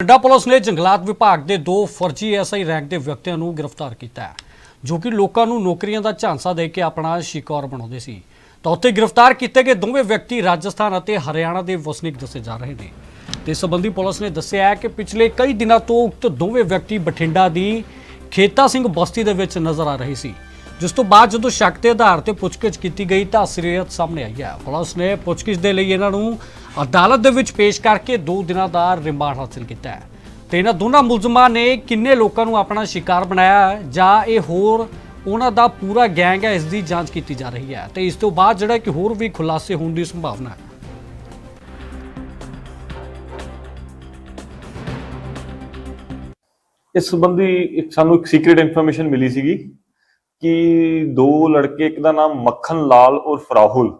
Bathinda police ਨੇ ਜੰਗਲਾਤ ਵਿਭਾਗ ਦੇ ਦੋ ਫਰਜ਼ੀ ਐਸਆਈ ਰੈਂਕ ਦੇ ਵਿਅਕਤੀਆਂ ਨੂੰ ਗ੍ਰਿਫਤਾਰ ਕੀਤਾ ਹੈ, ਜੋ ਕਿ ਲੋਕਾਂ ਨੂੰ ਨੌਕਰੀਆਂ ਦਾ ਝਾਂਸਾ ਦੇ ਕੇ ਆਪਣਾ ਸ਼ਿਕਾਰ ਬਣਾਉਂਦੇ ਸੀ। ਤਾਂ ਉੱਥੇ ਗ੍ਰਿਫਤਾਰ ਕੀਤੇ ਗਏ ਦੋਵੇਂ ਵਿਅਕਤੀ ਰਾਜਸਥਾਨ ਅਤੇ ਹਰਿਆਣਾ ਦੇ ਵਸਨੀਕ ਦੱਸੇ ਜਾ ਰਹੇ ਨੇ। ਤੇ ਸਬੰਧੀ ਪੁਲਿਸ ਨੇ ਦੱਸਿਆ ਹੈ ਕਿ ਪਿਛਲੇ ਕਈ ਦਿਨਾਂ ਤੋਂ ਉਕਤ ਦੋਵੇਂ ਵਿਅਕਤੀ ਬਠਿੰਡਾ ਦੀ ਖੇਤਾ ਸਿੰਘ ਬਸਤੀ ਦੇ ਵਿੱਚ ਨਜ਼ਰ ਆ ਰਹੇ ਸੀ, ਜਿਸ ਤੋਂ ਬਾਅਦ ਜਦੋਂ ਸ਼ੱਕ ਦੇ ਆਧਾਰ ਤੇ ਪੁੱਛਗਿੱਛ ਕੀਤੀ ਗਈ ਤਾਂ ਅਸਲੀਅਤ ਸਾਹਮਣੇ ਆਈ ਹੈ। ਪੁਲਿਸ ਨੇ ਪੁੱਛਗਿੱਛ ਦੇ ਲਈ ਇਹਨਾਂ ਨੂੰ ਅਦਾਲਤ ਦੇ ਵਿੱਚ ਪੇਸ਼ ਕਰਕੇ 2 ਦਿਨਾਂ ਦਾ ਰਿਮਾਂਡ ਹਾਸਲ ਕੀਤਾ ਹੈ। ਤੇ ਇਹਨਾਂ ਦੋਨਾਂ ਮੁਲਜ਼ਮਾਂ ਨੇ ਕਿੰਨੇ ਲੋਕਾਂ ਨੂੰ ਆਪਣਾ ਸ਼ਿਕਾਰ ਬਣਾਇਆ ਹੈ ਜਾਂ ਇਹ ਹੋਰ ਉਹਨਾਂ ਦਾ ਪੂਰਾ ਗੈਂਗ ਹੈ, ਇਸ ਦੀ ਜਾਂਚ ਕੀਤੀ ਜਾ ਰਹੀ ਹੈ। ਤੇ ਇਸ ਤੋਂ ਬਾਅਦ ਜਿਹੜਾ ਕਿ ਹੋਰ ਵੀ ਖੁਲਾਸੇ ਹੋਣ ਦੀ ਸੰਭਾਵਨਾ ਹੈ। ਇਸ ਸੰਬੰਧੀ ਇੱਕ ਸਾਨੂੰ ਇੱਕ ਸੀਕ੍ਰੀਟ ਇਨਫੋਰਮੇਸ਼ਨ ਮਿਲੀ ਸੀਗੀ ਕਿ ਦੋ ਲੜਕੇ, ਇੱਕ ਦਾ ਨਾਮ ਮੱਖਣ ਲਾਲ ਔਰ ਫਰਾਹੁਲ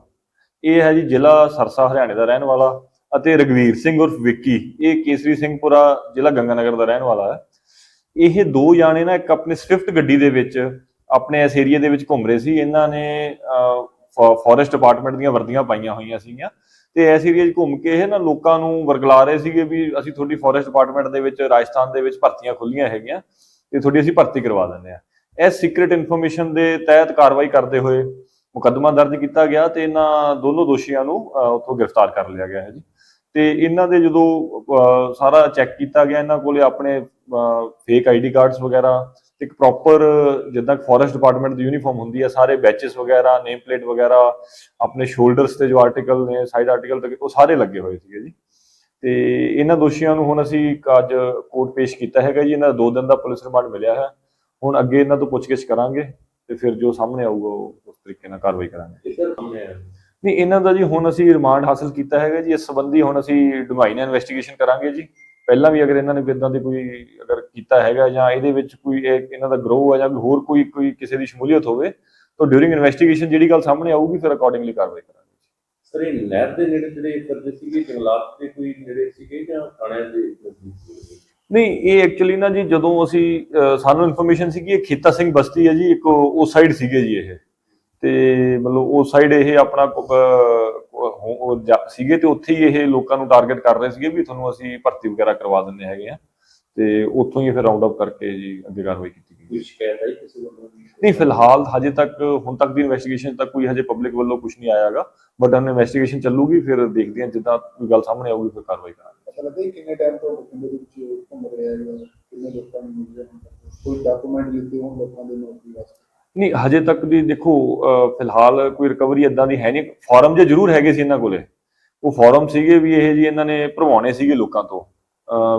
ਇਹ ਹੈ ਜੀ ਜ਼ਿਲ੍ਹਾ ਸਰਸਾ ਹਰਿਆਣੇ ਦਾ ਰਹਿਣ ਵਾਲਾ ਅਤੇ ਰਗਵੀਰ ਸਿੰਘ ਉਰਫ ਵਿੱਕੀ, ਇਹ ਕੇਸਰੀ ਸਿੰਘਪੁਰਾ ਜ਼ਿਲ੍ਹਾ ਗੰਗਾਨਗਰ ਦਾ ਰਹਿਣ ਵਾਲਾ ਹੈ। ਇਹ ਦੋ ਜਾਣੇ ਨਾ ਇੱਕ ਆਪਣੇ ਸਵਿਫਟ ਗੱਡੀ ਦੇ ਵਿੱਚ ਆਪਣੇ ਇਸ ਏਰੀਆ ਦੇ ਵਿੱਚ ਘੁੰਮ ਰਹੇ ਸੀ। ਇਹਨਾਂ ਨੇ ਫੋਰੈਸਟ ਡਿਪਾਰਟਮੈਂਟ ਦੀਆਂ ਵਰਦੀਆਂ ਪਾਈਆਂ ਹੋਈਆਂ ਸੀਗੀਆਂ ਤੇ ਇਸ ਏਰੀਆ 'ਚ ਘੁੰਮ ਕੇ ਇਹ ਨਾ ਲੋਕਾਂ ਨੂੰ ਵਰਗਲਾ ਰਹੇ ਸੀਗੇ ਵੀ ਅਸੀਂ ਤੁਹਾਡੀ ਫੋਰੈਸਟ ਡਿਪਾਰਟਮੈਂਟ ਦੇ ਵਿੱਚ ਰਾਜਸਥਾਨ ਦੇ ਵਿੱਚ ਭਰਤੀਆਂ ਖੁੱਲੀਆਂ ਹੈਗੀਆਂ ਤੇ ਤੁਹਾਡੀ ਅਸੀਂ ਭਰਤੀ ਕਰਵਾ ਦਿੰਦੇ ਆ ਇਸ ਸੀਕ੍ਰੀਟ ਇਨਫੋਰਮੇਸ਼ਨ ਦੇ ਤਹਿਤ ਕਾਰਵਾਈ ਕਰਦੇ ਹੋਏ ਮੁਕੱਦਮਾ ਦਰਜ ਕੀਤਾ ਗਿਆ ਤੇ ਇਹਨਾਂ ਦੋਨੋਂ ਦੋਸ਼ੀਆਂ ਨੂੰ ਉੱਥੋਂ ਗ੍ਰਿਫਤਾਰ ਕਰ ਲਿਆ ਗਿਆ ਹੈ ਜੀ। ਤੇ ਇਹਨਾਂ ਦੇ ਜਦੋਂ ਸਾਰਾ ਚੈੱਕ ਕੀਤਾ ਗਿਆ ਇਹਨਾਂ ਕੋਲੇ ਆਪਣੇ ਫੇਕ ਆਈਡੀ ਕਾਰਡਸ ਵਗੈਰਾ ਇੱਕ ਪ੍ਰੋਪਰ ਜਿੱਦਾਂ ਫੋਰੈਸਟ ਡਿਪਾਰਟਮੈਂਟ ਦੀ ਯੂਨੀਫਾਰਮ ਹੁੰਦੀ ਹੈ ਸਾਰੇ ਬੈਚਸ ਵਗੈਰਾ ਨੇਮ ਪਲੇਟ ਵਗੈਰਾ, ਆਪਣੇ ਸ਼ੋਲਡਰਸ ਤੇ ਜੋ ਆਰਟੀਕਲ ਨੇ ਸਾਈਡ ਆਰਟੀਕਲ ਤੇ, ਉਹ ਸਾਰੇ ਲੱਗੇ ਹੋਏ ਸੀਗੇ ਜੀ। ਤੇ ਇਹਨਾਂ ਦੋਸ਼ੀਆਂ ਨੂੰ ਹੁਣ ਅਸੀਂ ਇੱਕ ਅੱਜ ਕੋਰਟ ਪੇਸ਼ ਕੀਤਾ ਹੈਗਾ ਜੀ, ਇਹਨਾਂ ਦਾ 2 ਦਿਨ ਦਾ ਪੁਲਿਸ ਰਿਮਾਂਡ ਮਿਲਿਆ ਹੈ। ਹੁਣ ਅੱਗੇ ਇਹਨਾਂ ਤੋਂ ਪੁੱਛਗਿੱਛ ਕਰਾਂਗੇ, ਤੇ ਫਿਰ ਜੋ ਸਾਹਮਣੇ ਆਊਗਾ, ਉਹ ਤਰੀਕੇ ਨਾਲ ਕਾਰਵਾਈ ਕਰਾਂਗੇ। ਨਹੀਂ ਇਹਨਾਂ ਦਾ ਜੀ ਹੁਣ ਅਸੀਂ ਰਿਮਾਂਡ ਹਾਸਲ ਕੀਤਾ ਹੈਗਾ ਜੀ। ਇਸ ਸੰਬੰਧੀ ਹੁਣ ਅਸੀਂ ਡੂੰਘਾਈ ਇਨਵੈਸਟੀਗੇਸ਼ਨ ਕਰਾਂਗੇ ਜੀ। ਪਹਿਲਾਂ ਵੀ ਅਗਰ ਇਹਨਾਂ ਨੇ ਇਦਾਂ ਦੀ ਕੋਈ ਅਗਰ ਕੀਤਾ ਹੈਗਾ ਜਾਂ ਇਹਦੇ ਵਿੱਚ ਕੋਈ ਇਹ ਇਹਨਾਂ ਦਾ ਗਰੋਹ ਹੈ ਜਾਂ ਹੋਰ ਕੋਈ ਕੋਈ ਕਿਸੇ ਦੀ ਸ਼ਮੂਲੀਅਤ ਹੋਵੇ ਤਾਂ ਡਿਊਰਿੰਗ ਇਨਵੈਸਟੀਗੇਸ਼ਨ ਜਿਹੜੀ ਗੱਲ ਸਾਹਮਣੇ ਆਊਗੀ ਫਿਰ ਅਕੋਰਡਿੰਗਲੀ ਕਾਰਵਾਈ ਕਰਾਂਗੇ ਸਰ ਇਹ ਨਹਿਰ ਦੇ ਨੇੜੇ ਜਿਹੜੇ ਕਰਦੇ ਸੀਗੇ ਜੰਗਲਾਤ ਦੇ ਕੋਈ ਨੇੜੇ ਸੀਗੇ ਜਾਂ ਥਾਣਿਆਂ ਦੇ ਨਹੀਂ ਇਹ ਐਕਚੁਅਲੀ ਨਾ ਜੀ ਜਦੋਂ ਅਸੀਂ ਸਾਨੂੰ ਇਨਫੋਰਮੇਸ਼ਨ ਸੀ ਕਿ ਇਹ ਖੇਤਾ ਸਿੰਘ ਬਸਤੀ ਹੈ ਜੀ ਇੱਕ ਉਹ ਸਾਈਡ ਸੀਗੇ ਜੀ ਇਹ। ਤੇ ਮਤਲਬ ਉਹ ਸਾਈਡ ਇਹ ਆਪਣਾ ਸੀਗੇ ਤੇ ਉੱਥੇ ਹੀ ਇਹ ਲੋਕਾਂ ਨੂੰ ਟਾਰਗੇਟ ਕਰ ਰਹੇ ਸੀਗੇ ਵੀ ਤੁਹਾਨੂੰ ਅਸੀਂ ਭਰਤੀ ਵਗੈਰਾ ਕਰਵਾ ਦਿੰਦੇ ਹੈਗੇ ਆ। ਤੇ ਉੱਥੋਂ ਹੀ ਫਿਰ ਰਾਉਂਡ ਅਪ ਕਰਕੇ ਜੀ ਅੱਗੇ ਕਾਰਵਾਈ ਕੀਤੀ ਗਈ। ਕੋਈ ਸ਼ਿਕਾਇਤ ਆਈ ਕਿਸੇ ਵੱਲੋਂ? ਨਹੀਂ ਫਿਲਹਾਲ ਹਜੇ ਤੱਕ ਹੁਣ ਤੱਕ ਦੀ ਇਨਵੈਸਟੀਗੇਸ਼ਨ ਤੱਕ ਕੋਈ ਹਜੇ ਪਬਲਿਕ ਵੱਲੋਂ ਕੁਝ ਨਹੀਂ ਆਇਆਗਾ ਬਟ ਹੁਣ ਇਨਵੈਸਟੀਗੇਸ਼ਨ ਚੱਲੂਗੀ ਫਿਰ ਦੇਖਦੇ ਹਾਂ ਜਿੱਦਾਂ ਕੋਈ ਗੱਲ ਸਾਹਮਣੇ ਆਊਗੀ ਫਿਰ ਕਾਰਵਾਈ ਕਰਾਂਗੇ। ਪਤਾ ਲੱਗਾ ਕਿੰਨੇ ਟਾਈਮ ਤੋਂ ਬਠਿੰਡੇ ਦੇ ਵਿੱਚ ਘੁੰਮ ਰਿਹਾ ਹੈ ਕਿੰਨੇ ਲੋਕਾਂ ਨੂੰ ਮਿਲ ਰਿਹਾ? ਕੋਈ ਡਾਕੂਮੈਂਟ ਲਿਖਦੇ ਹੋਣ ਲੋਕਾਂ ਦੇ ਨੌਕਰੀ ਵਾਸਤੇ? ਨਹੀਂ ਹਜੇ ਤੱਕ ਦੀ ਦੇਖੋ ਫਿਲਹਾਲ ਕੋਈ ਰਿਕਵਰੀ ਇਦਾਂ ਦੀ ਹੈ ਨਹੀਂ। ਫਾਰਮ ਜੇ ਜ਼ਰੂਰ ਹੈਗੇ ਸੀ ਇਹਨਾਂ ਕੋਲੇ ਉਹ ਫਾਰਮ ਸੀਗੇ ਵੀ ਇਹ ਜੀ ਇਹਨਾਂ ਨੇ ਭਰਵਾਉਣੇ ਸੀਗੇ ਲੋਕਾਂ ਤੋਂ।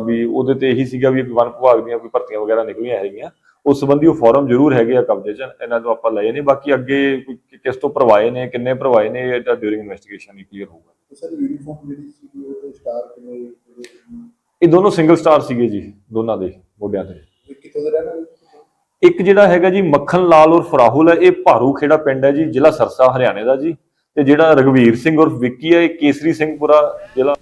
ਵੀ ਉਹਦੇ ਤੇ ਇਹੀ ਸੀਗਾ ਵੀ ਵਨ ਵਿਭਾਗ ਦੀਆਂ ਕੋਈ ਭਰਤੀਆਂ ਵਗੈਰਾ ਨਿਕਲੀਆਂ ਹੈਗੀਆਂ। ਉਸ ਸੰਬੰਧੀ ਉਹ ਫਾਰਮ ਜ਼ਰੂਰ ਹੈਗੇ ਆ ਕਬਜ਼ੇ 'ਚ ਇਹਨਾਂ ਤੋਂ ਆਪਾਂ ਲਏ ਨੇ। ਬਾਕੀ ਅੱਗੇ ਕਿਸ ਤੋਂ ਭਰਵਾਏ ਨੇ ਕਿੰਨੇ ਭਰਵਾਏ ਨੇ ਇਹ ਤਾਂ ਡਿਊਰਿੰਗ ਇਨਵੈਸਟੀਗੇਸ਼ਨ ਹੀ ਕਲੀਅਰ ਹੋਊਗਾ। ਸਰ ਯੂਨੀਫਾਰਮ ਜਿਹੜੀ ਸੀ ਉਹ ਸਟਾਰ ਕਿੰਨੇ ਇਹ ਦੋਨੋਂ ਸਿੰਗਲ ਸਟਾਰ ਸੀਗੇ ਜੀ ਦੋਨਾਂ ਦੇ ਮੋਢਿਆਂ ਤੇ। ਕਿੱਥੋਂ ਦੇ ਰਹਿਣ? ਇੱਕ ਜਿਹੜਾ ਹੈਗਾ ਜੀ ਮੱਖਣ ਲਾਲ ਉਰਫ ਰਾਹੁਲ ਹੈ, ਇਹ ਭਾਰੂ ਖੇੜਾ ਪਿੰਡ ਹੈ ਜੀ, ਜ਼ਿਲ੍ਹਾ ਸਰਸਾ, ਹਰਿਆਣੇ ਦਾ ਜੀ। ਤੇ ਜਿਹੜਾ ਰਗਵੀਰ ਸਿੰਘ ਉਰਫ ਵਿੱਕੀ ਹੈ, ਇਹ ਕੇਸਰੀ ਸਿੰਘਪੁਰਾ ਜ਼ਿਲ੍ਹਾ